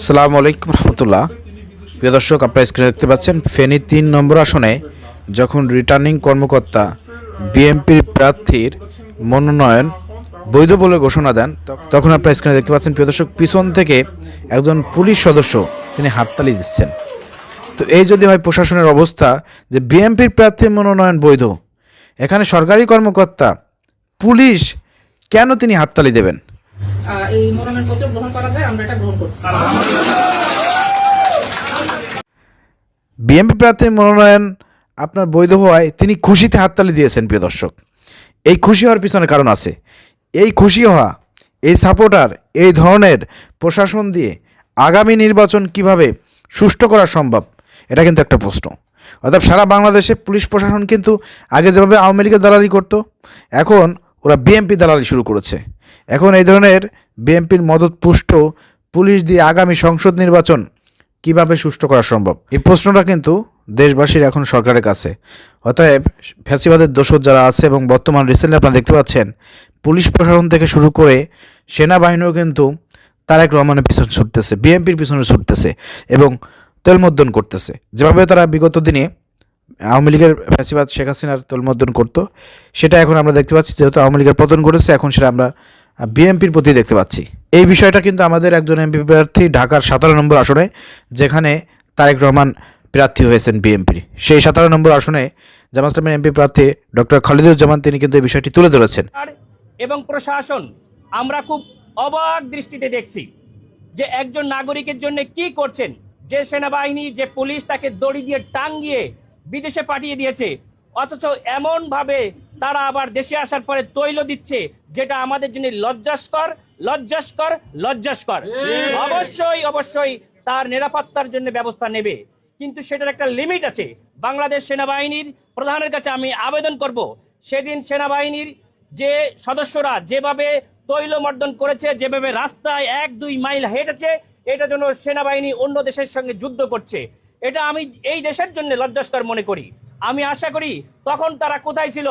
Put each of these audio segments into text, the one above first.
সালামু আলাইকুম রহমতুল্লাহ। প্রিয় দর্শক, আপনারা স্ক্রিনে দেখতে পাচ্ছেন ফেনী তিন নম্বর আসনে যখন রিটার্নিং কর্মকর্তা বিএনপির প্রার্থীর মনোনয়ন বৈধ বলে ঘোষণা দেন তখন আপনারা স্ক্রিনে দেখতে পাচ্ছেন, প্রিয় দর্শক, পিছন থেকে একজন পুলিশ সদস্য তিনি হাততালি দিচ্ছেন। তো এই যদি হয় প্রশাসনের অবস্থা যে বিএনপির প্রার্থীর মনোনয়ন বৈধ, এখানে সরকারি কর্মকর্তা, পুলিশ কেন তিনি হাততালি দেবেন? এই মনোনয়ন পত্র গ্রহণ করা যায়, আমরা এটা গ্রহণ করছি। বিএনপি প্রার্থীর মনোনয়ন আপনার বৈধ হওয়ায় তিনি খুশিতে হাততালি দিয়েছেন, প্রিয় দর্শক। এই খুশি হওয়ার পিছনে কারণ আছে। এই খুশি হওয়া, এই সাপোর্টার, এই ধরনের প্রশাসন দিয়ে আগামী নির্বাচন কীভাবে সুষ্ঠু করা সম্ভব, এটা কিন্তু একটা প্রশ্ন। অর্থাৎ সারা বাংলাদেশে পুলিশ প্রশাসন কিন্তু আগে যেভাবে আওয়ামী লীগের দালালি করতো, এখন ওরা বিএনপি দালালি শুরু করেছে। এখন এই ধরনের বিএনপির মদত পুষ্ট পুলিশ দিয়ে আগামী সংসদ নির্বাচন কীভাবে সুষ্ঠু করা সম্ভব? এই প্রশ্নটা কিন্তু দেশবাসীর এখন সরকারের কাছে। অতএব ফ্যাসিবাদের দোষর যারা আছে এবং বর্তমান রিসেন্টলি আপনারা দেখতে পাচ্ছেন, পুলিশ প্রশাসন থেকে শুরু করে সেনাবাহিনীও কিন্তু তারেক রহমানের পিছনে ছুটতেছে, বিএনপির পিছনে ছুটতেছে এবং তেলমদ্দন করতেছে। যেভাবে তারা বিগত দিনে আওয়ামী লীগের ফ্যাসিবাদ শেখ হাসিনার তোলমদ্দন করতো, সেটা এখন আমরা দেখতে পাচ্ছি যেহেতু আওয়ামী লীগের পতন ঘটেছে, এখন সেটা আমরা বিএনপির প্রতি দেখতে পাচ্ছি। এই বিষয়টা কিন্তু আমাদের একজন এমপি প্রার্থী ঢাকার সতেরো নম্বর আসনে, যেখানে তারেক রহমান প্রার্থী হয়েছেন বিএনপির। সেই সতেরো নম্বর আসনে জামাত ইসলামের এমপি প্রার্থী ডক্টর খালিদুজ্জামান, তিনি কিন্তু এই বিষয়টি তুলে ধরেছেন। এবং প্রশাসন, আমরা খুব অবাক দৃষ্টিতে দেখছি যে একজন নাগরিকের জন্য কি করছেন। যে সেনাবাহিনী, যে পুলিশ তাকে দড়ি দিয়ে টাঙ্গিয়ে বিদেশে পাঠিয়ে দিয়েছে। অথচ এমনভাবে তারা আবার দেশে আসার পরে তৈল দিচ্ছে যেটা আমাদের জন্য লজ্জাস্কর লজ্জাস্কর লজ্জাস্কর। অবশ্যই অবশ্যই তার নিরাপত্তার জন্য ব্যবস্থা নেবে। কিন্তু সেটার একটা লিমিট আছে। বাংলাদেশ সেনাবাহিনীর প্রধানের কাছে আমি আবেদন করব। সেদিন সেনাবাহিনীর যে সদস্যরা যেভাবে তৈলমর্দন করেছে যেভাবে রাস্তায় এক দুই মাইল হেঁটেছে এটা জন্য সেনাবাহিনী অন্য দেশের সঙ্গে যুদ্ধ করছে। এটা আমি এই দেশের জন্য লজ্জাস্কর মনে করি। আমি আশা করি তখন তারা কোথায় ছিল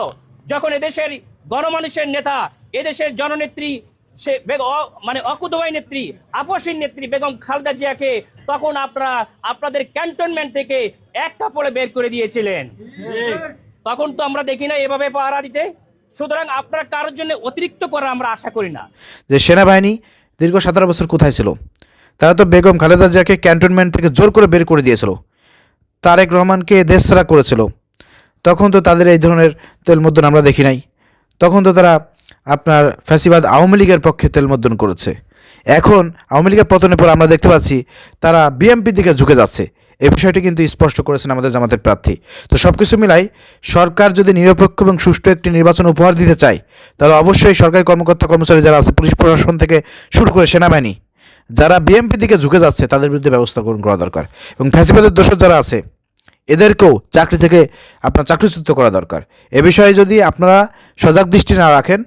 যখন এদেশের গণমানুষের নেতা, এদেশের জননেত্রী, সে মানে অকুতবাই নেত্রী আপসীর নেত্রী বেগম খালেদা জিয়াকে তখন আপনারা, আপনাদের ক্যান্টনমেন্ট থেকে এক কাপড়ে বের করে দিয়েছিলেন। তখন তো আমরা দেখি না এভাবে পাহারা দিতে। সুতরাং আপনার কারোর জন্য অতিরিক্ত করা আমরা আশা করি না। যে সেনাবাহিনী দীর্ঘ সতেরো বছর কোথায় ছিল? তারা তো বেগম খালেদা জিয়াকে ক্যান্টনমেন্ট থেকে জোর করে বের করে দিয়েছিল। তারেক রহমানকে দেশ ছাড়া করেছিল। তখন তো তাদের এই ধরনের তেলমদ্দন আমরা দেখি নাই। তখন তো তারা আপনার ফ্যাসিবাদ আওয়ামী লীগের পক্ষে তেলমদ্দন করেছে। এখন আওয়ামী লীগের পতনের পর আমরা দেখতে পাচ্ছি তারা বিএমপির দিকে ঝুঁকে যাচ্ছে। এই বিষয়টি কিন্তু স্পষ্ট করেছেন আমাদের জামাতের প্রার্থী। তো সব কিছু মিলাই সরকার যদি নিরপেক্ষ এবং সুষ্ঠু একটি নির্বাচন উপহার দিতে চায়, তাহলে অবশ্যই সরকারি কর্মকর্তা কর্মচারী যারা আছে, পুলিশ প্রশাসন থেকে শুরু করে সেনাবাহিনী, যারা বিএমপির দিকে ঝুঁকে যাচ্ছে, তাদের বিরুদ্ধে ব্যবস্থা গ্রহণ করা দরকার। এবং ফ্যাসিবাদের দোষর যারা আছে এদেরকেও চাকরি থেকে আপনার চাকরিচ্যুত করা দরকার। এ বিষয়ে যদি আপনারা সজাগ দৃষ্টি না রাখেন,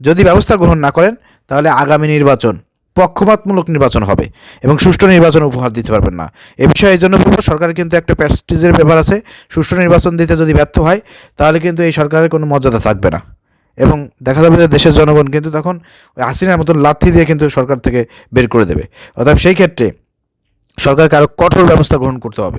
যদি ব্যবস্থা গ্রহণ না করেন, তাহলে আগামী নির্বাচন পক্ষপাতমূলক নির্বাচন হবে এবং সুষ্ঠু নির্বাচন উপহার দিতে পারবেন না। এ বিষয়ে এই জন্য বলব, সরকারের কিন্তু একটা প্যাস্টিজের ব্যাপার আছে। সুষ্ঠু নির্বাচন দিতে যদি ব্যর্থ হয়, তাহলে কিন্তু এই সরকারের কোনো মর্যাদা থাকবে না। এবং দেখা যাবে যে দেশের জনগণ কিন্তু তখন ওই হাসিনার মতন লাথি দিয়ে কিন্তু সরকার থেকে বের করে দেবে। অর্থাৎ সেই ক্ষেত্রে সরকারকে আরও কঠোর ব্যবস্থা গ্রহণ করতে হবে।